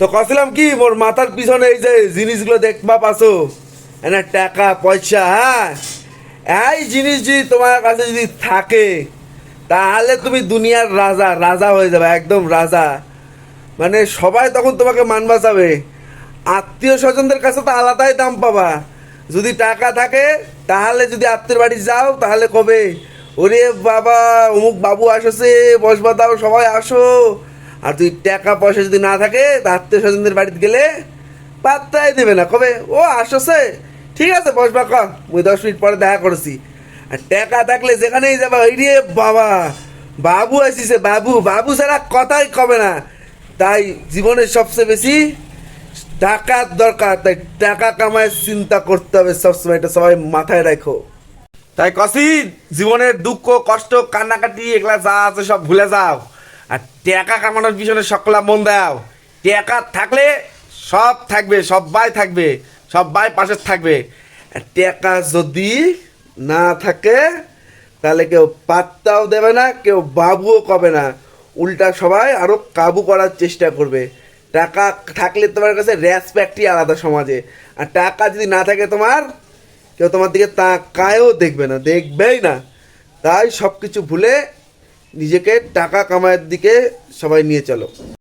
তো কছিলাম কি, মোর মাথার পিছনে এই যে জিনিসগুলো দেখবা পাছো। এনে টাকা, পয়সা হ্যাঁ? এই জিনিস যদি তোমার কাছে যদি থাকে, তাহলে তুমি দুনিয়ার রাজা রাজা হয়ে যাবে, একদম রাজা। মানে সবাই তখন তোমাকে মান বাঁচাবে। আত্মীয় স্বজনদের কাছে তো আলাদাই দাম পাবা। যদি টাকা থাকে, তাহলে যদি আত্মীয় বাড়ি যাও, তাহলে কবে? ওরে বাবা, অমুক বাবু আসছে, বসবা দাও, সবাই আসো। আর তুই টাকা পয়সা যদি না থাকে আত্মীয় স্বজনদের বাড়িতে গেলে পাত্তাই দেবে না। কবে? ও, আসছে। ঠিক আছে বসবা ক। মুই দশ মিনিট পরে দেখা করেছি। আর টাকা থাকলে যেখানেই যাবা ওই রে বাবা। বাবু আসিছে বাবু। বাবু ছাড়া কথাই কবে না। তাই জীবনের সবচেয়ে বেশি টাকার দরকার। তাই টাকা কামায় চিন্তা করতে হবে সবসময়। এটা সবাই মাথায় রাখো। তাই কসি জীবনের দুঃখ, কষ্ট, কান্নাকাটি, এগুলা যা আছে সব ভুলে যাও। আর টাকা কামানোর পিছনে সকলা মন দাও। টাকা থাকলে সব থাকবে সবাই থাকবে সবাই পাশে থাকবে। টাকা যদি না থাকে, তাহলে কেউ পাত্তাও দেবে না, কেউ বাবুও কবে না। উল্টা সবাই আরও কাবু করার চেষ্টা করবে। টাকা থাকলে তোমার কাছে রেসপেক্টই আলাদা সমাজে। আর টাকা যদি না থাকে তোমার, কেউ তোমার দিকে তাকায়ও দেখবে না, দেখবেই না। তাই সব কিছু ভুলে নিজেকে টাকা কামায়ের দিকে সবাই নিয়ে চলো।